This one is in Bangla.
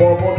পবন